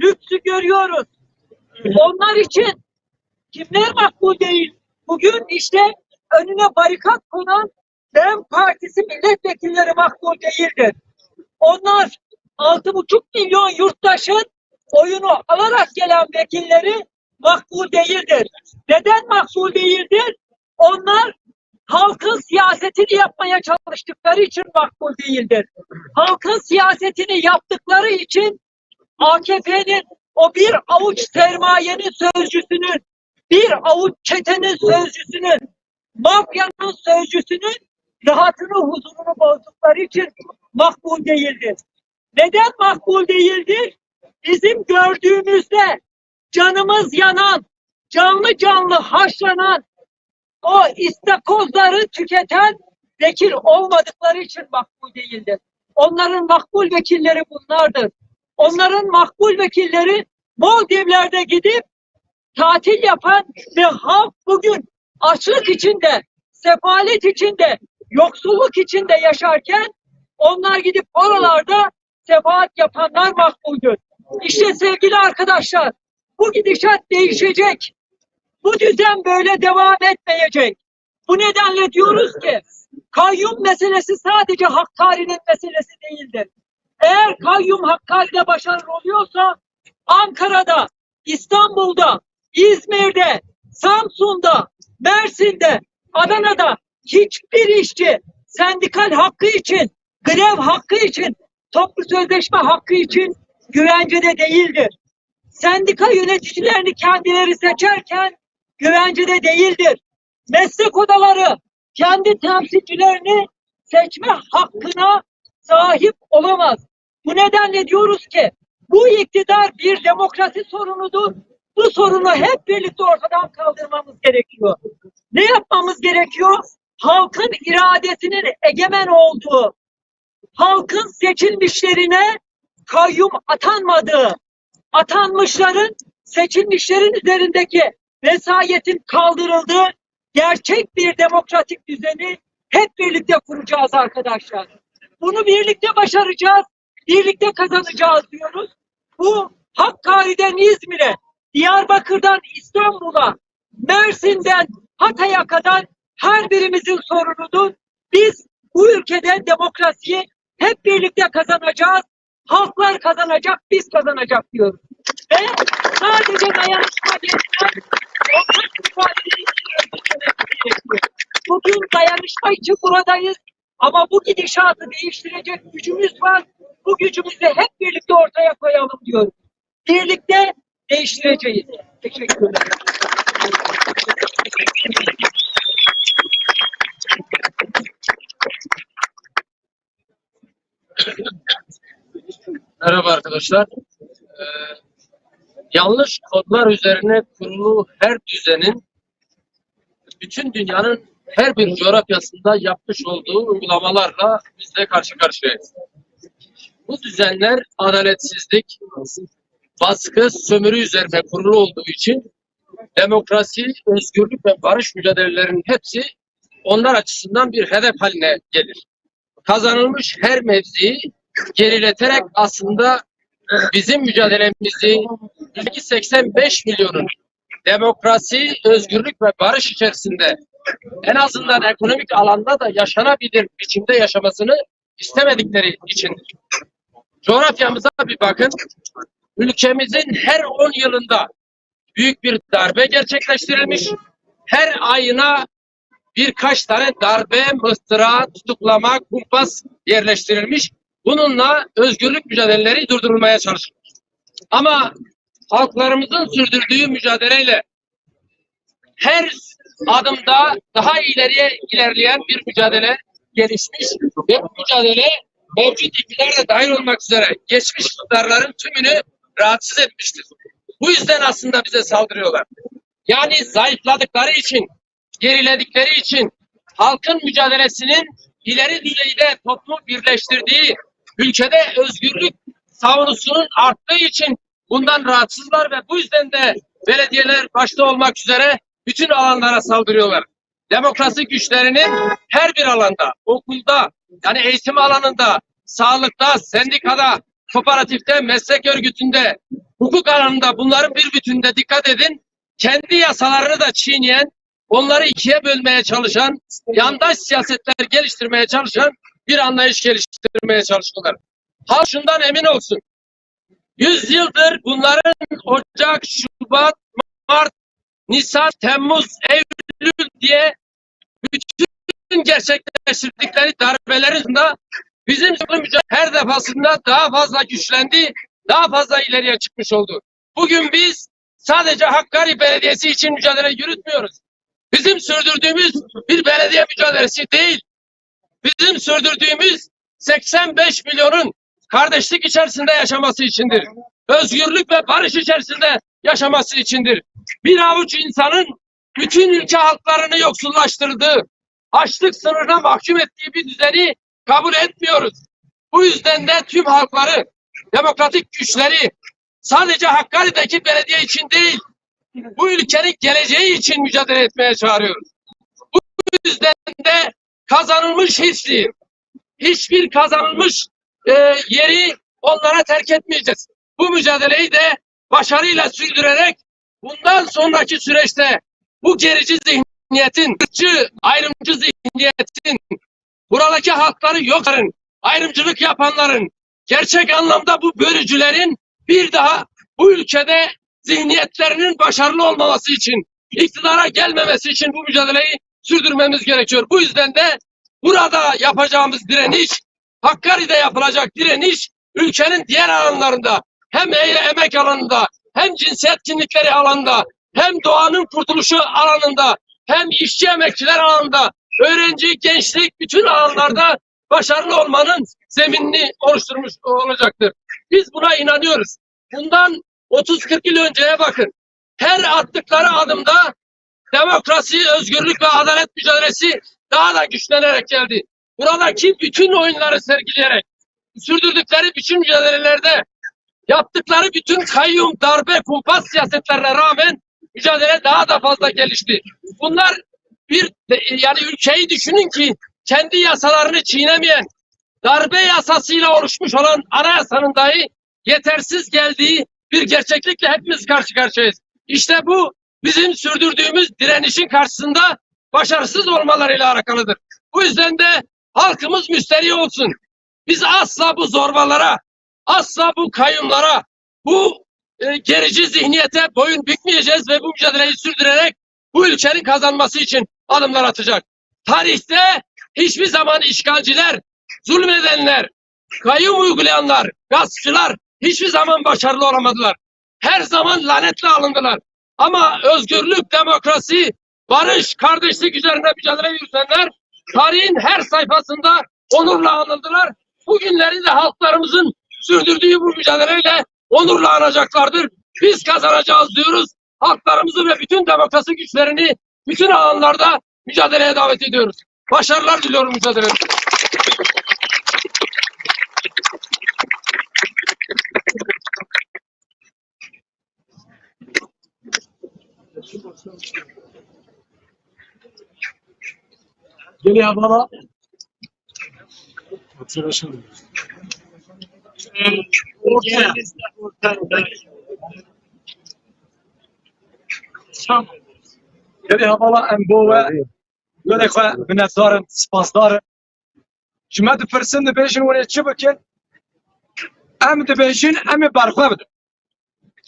lüksü görüyoruz. Onlar için kimler makbul değil? Bugün işte önüne barikat konan DEM Partisi milletvekilleri makbul değildir. Onlar altı buçuk milyon yurttaşın oyunu alarak gelen vekilleri makbul değildir. Neden makbul değildir? Onlar halkın siyasetini yapmaya çalıştıkları için makbul değildir. Halkın siyasetini yaptıkları için AKP'nin o bir avuç sermayenin sözcüsünün, bir avuç çetenin sözcüsünün, mafyanın sözcüsünün rahatını, huzurunu bozdukları için makbul değildir. Neden makbul değildir? Bizim gördüğümüzde canımız yanan, canlı canlı haşlanan, o istakozları tüketen vekil olmadıkları için makbul değildir. Onların makbul vekilleri bunlardır. Onların makbul vekilleri Maldivler'de gidip tatil yapan ve halk bugün açlık içinde, sefalet içinde, yoksulluk içinde yaşarken onlar gidip oralarda sefaat yapanlar makbuldür. İşte sevgili arkadaşlar bu gidişat değişecek. Bu düzen böyle devam etmeyecek. Bu nedenle diyoruz ki kayyum meselesi sadece Hakkari'nin meselesi değildir. Eğer kayyum Hakkari'de başarılı oluyorsa Ankara'da, İstanbul'da, İzmir'de, Samsun'da, Mersin'de, Adana'da hiçbir işçi sendikal hakkı için, grev hakkı için, toplu sözleşme hakkı için güvencede değildir. Sendika yöneticilerini kendileri seçerken güvencede değildir. Meslek odaları kendi temsilcilerini seçme hakkına sahip olamaz. Bu nedenle diyoruz ki bu iktidar bir demokrasi sorunudur. Bu sorunu hep birlikte ortadan kaldırmamız gerekiyor. Ne yapmamız gerekiyor? Halkın iradesinin egemen olduğu, halkın seçilmişlerine kayyum atanmadığı, atanmışların seçilmişlerin üzerindeki vesayetin kaldırıldığı gerçek bir demokratik düzeni hep birlikte kuracağız arkadaşlar. Bunu birlikte başaracağız, birlikte kazanacağız diyoruz. Bu Hakkari'den İzmir'e, Diyarbakır'dan İstanbul'a, Mersin'den Hatay'a kadar her birimizin sorunudur. Biz bu ülkede demokrasiyi hep birlikte kazanacağız. Halklar kazanacak, biz kazanacak diyoruz. Ve sadece dayanışma mücadele gerekiyor. Bugün dayanışma için buradayız. Ama bu gidişatı değiştirecek gücümüz var. Bu gücümüzü hep birlikte ortaya koyalım diyoruz. Birlikte değiştireceğiz. Teşekkürler. Merhaba arkadaşlar. Ee, yanlış kodlar üzerine kurulu her düzenin bütün dünyanın her bir coğrafyasında yapmış olduğu uygulamalarla biz de karşı karşıyayız. Bu düzenler adaletsizlik, baskı, sömürü üzerine kurulu olduğu için demokrasi, özgürlük ve barış mücadelelerinin hepsi onlar açısından bir hedef haline gelir. Kazanılmış her mevziyi gerileterek aslında bizim mücadelemizi 85 milyonun demokrasi, özgürlük ve barış içerisinde en azından ekonomik alanda da yaşanabilir biçimde yaşamasını istemedikleri içindir. Coğrafyamıza bir bakın. Ülkemizin her 10 yılında büyük bir darbe gerçekleştirilmiş. Her ayına birkaç tane darbe, mıstıra, tutuklama, kumpas yerleştirilmiş. Bununla özgürlük mücadeleleri durdurulmaya çalışılmış. Ama halklarımızın sürdürdüğü mücadeleyle her adımda daha ileriye ilerleyen bir mücadele gelişmiş ve bu mücadele mevcut iktidar da dahil olmak üzere geçmiş iktidarların tümünü rahatsız etmiştir. Bu yüzden aslında bize saldırıyorlar. Yani zayıfladıkları için, geriledikleri için halkın mücadelesinin ileri düzeyde toplumu birleştirdiği, ülkede özgürlük savunusunun arttığı için bundan rahatsızlar ve bu yüzden de belediyeler başta olmak üzere bütün alanlara saldırıyorlar. Demokrasi güçlerinin her bir alanda, okulda, yani eğitim alanında, sağlıkta, sendikada, kooperatifte, meslek örgütünde, hukuk alanında bunların bir bütünde dikkat edin. Kendi yasalarını da çiğneyen, onları ikiye bölmeye çalışan, yandaş siyasetler geliştirmeye çalışan bir anlayış geliştirmeye çalışıyorlar. Halk şundan emin olsun. Yüz yıldır bunların Ocak, Şubat, Mart, Nisan, Temmuz, Eylül diye bütün gerçekleştirdikleri darbelerin de bizim mücadele her defasında daha fazla güçlendi, daha fazla ileriye çıkmış oldu. Bugün biz sadece Hakkari Belediyesi için mücadele yürütmüyoruz. Bizim sürdürdüğümüz bir belediye mücadelesi değil. Bizim sürdürdüğümüz 85 milyonun kardeşlik içerisinde yaşaması içindir. Özgürlük ve barış içerisinde yaşaması içindir. Bir avuç insanın bütün ülke halklarını yoksullaştırdığı, açlık sınırına mahkum ettiği bir düzeni kabul etmiyoruz. Bu yüzden de tüm halkları, demokratik güçleri sadece Hakkari'deki belediye için değil, bu ülkenin geleceği için mücadele etmeye çağırıyoruz. Bu yüzden de kazanılmış hiçbir, hiçbir kazanılmış e, yeri onlara terk etmeyeceğiz. Bu mücadeleyi de başarıyla sürdürerek bundan sonraki süreçte bu gerici zihniyetin, ırkçı, ayrımcı zihniyetin, buradaki halkları yokların, ayrımcılık yapanların, gerçek anlamda bu bölücülerin bir daha bu ülkede zihniyetlerinin başarılı olmaması için, iktidara gelmemesi için bu mücadeleyi sürdürmemiz gerekiyor. Bu yüzden de burada yapacağımız direniş, Hakkari'de yapılacak direniş, ülkenin diğer alanlarında, hem emek alanında, hem cinsiyet kimlikleri alanında, hem doğanın kurtuluşu alanında, hem işçi emekçiler alanında, öğrenci, gençlik bütün alanlarda başarılı olmanın zeminini oluşturmuş olacaktır. Biz buna inanıyoruz. Bundan 30-40 yıl önceye bakın. Her attıkları adımda demokrasi, özgürlük ve adalet mücadelesi daha da güçlenerek geldi. Buradaki bütün oyunları sergileyerek, sürdürdükleri bütün mücadelelerde yaptıkları bütün kayyum, darbe, kumpas siyasetlerine rağmen mücadele daha da fazla gelişti. Bunlar bir yani ülkeyi düşünün ki kendi yasalarını çiğnemeyen, darbe yasasıyla oluşmuş olan anayasanın dahi yetersiz geldiği bir gerçeklikle hepimiz karşı karşıyayız. İşte bu bizim sürdürdüğümüz direnişin karşısında başarısız olmalarıyla alakalıdır. Bu yüzden de halkımız müsterih olsun. Biz asla bu zorbalara, asla bu kayyumlara, bu e, gerici zihniyete boyun bükmeyeceğiz ve bu mücadeleyi sürdürerek bu ülkenin kazanması için adımlar atacak. Tarihte hiçbir zaman işgalciler, zulmedenler, kayyum uygulayanlar, gaspçılar hiçbir zaman başarılı olamadılar. Her zaman lanetle alındılar. Ama özgürlük, demokrasi, barış, kardeşlik üzerine mücadele yürütenler tarihin her sayfasında onurla anıldılar. Bugünleri de halklarımızın sürdürdüğü bu mücadeleyle onurla anacaklardır. Biz kazanacağız diyoruz. Halklarımızı ve bütün demokrasi güçlerini bütün alanlarda mücadeleye davet ediyoruz. Başarılar diliyorum mücadelenize. Geliyor baba. Ortaya. Geliyor baba em bo ve böyle koy minnettarım, spasdarım. Cuma dipirsin dibêjin wene çi bikin? Em dibêjin em ê berxwe bidin.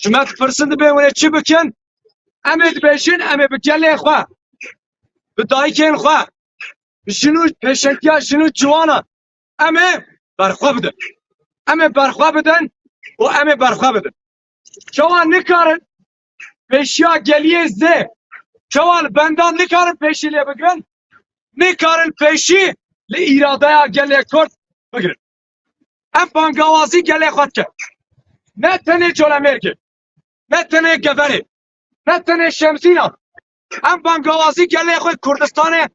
Cuma dipirsin dibê wene çi bikin? Em ê dibêjin em ê bi gelê xwe, bi dayikên xwe, bi jinû pêşengiya jinû ciwanan em ê berxwe bidin. Em ê berxwe bidin û em ê berxwe bidin. Çawan nikarin pêşiya geliyê zê Çawan bendan nikarin pêşî lê bigirin, nikarin pêşî li îradeya gelê Kurd bigirin. Em bangawazî gelê xwe dikin. Ne tenê Colemêrgê, ne tenê Geverê, ne tenê Şemsînan. Em bangawazî gelê xwe Kurdistanê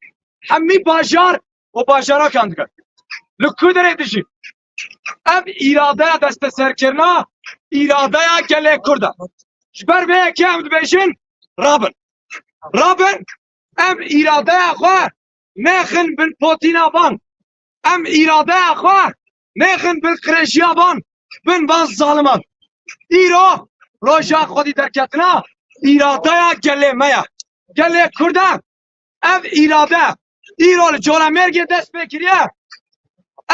hemî bajar û bajarakan dikin. Li ku derê dijî. Em îradeya desteserkirina îradeya gelê Kurd e. Ji ber vê yekê em dibêjin em îradeya xwe nexin bil potîna van. Em îradeya xwe nexin bil qirêjiya van bin van zaliman. Îro roja xwedî derketina îradeya gelê me ye. Gelê Kurdan ev îrade îro li Colemêrgê dest pê kiriye.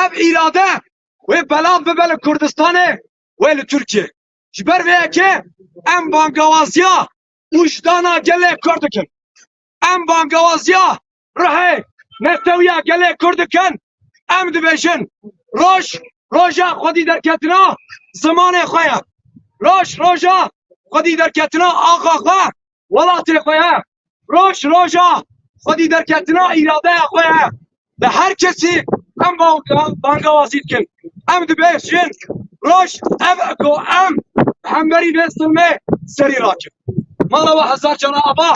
Ev îrade wê belav bibe li Kurdistanê wê li Tirkiye. Ji ber vê yekê em bangewaziya wijdana gelê Kurd dikin. Em bangewaziya rihê dikin. Em dibêjin roj roja xwedî derketina zimanê xwe ye. Roj roja xwedî derketina axa xwe welatê xwe ye. Roj roja xwedî derketina îradeya xwe ye. Li her kesî em bangewazî dikin. Em dibêjin roj ev ku em hemberî vê silmê serî rakin. Mala we hezar cana aba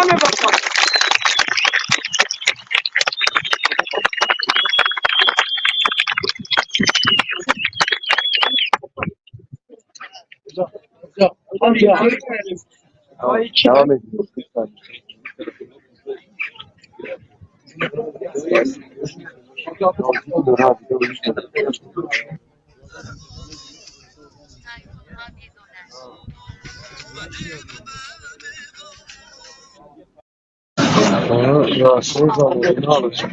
em ê berxwe. Devam lütfen. Rahatsız alıyor. Ne alacağım?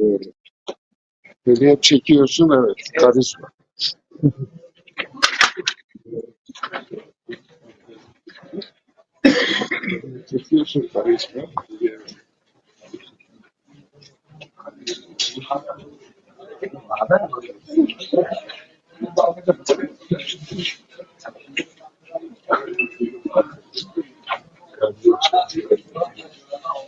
Doğru. Hediye çekiyorsun evet. Karizma. çekiyorsun karizma. Evet.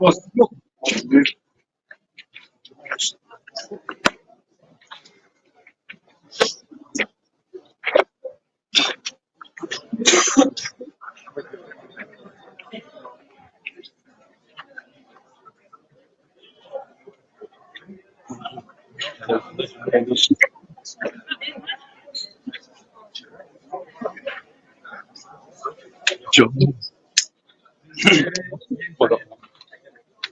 was yok. Çok. Bu da.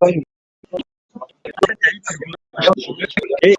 yapayım. Evet.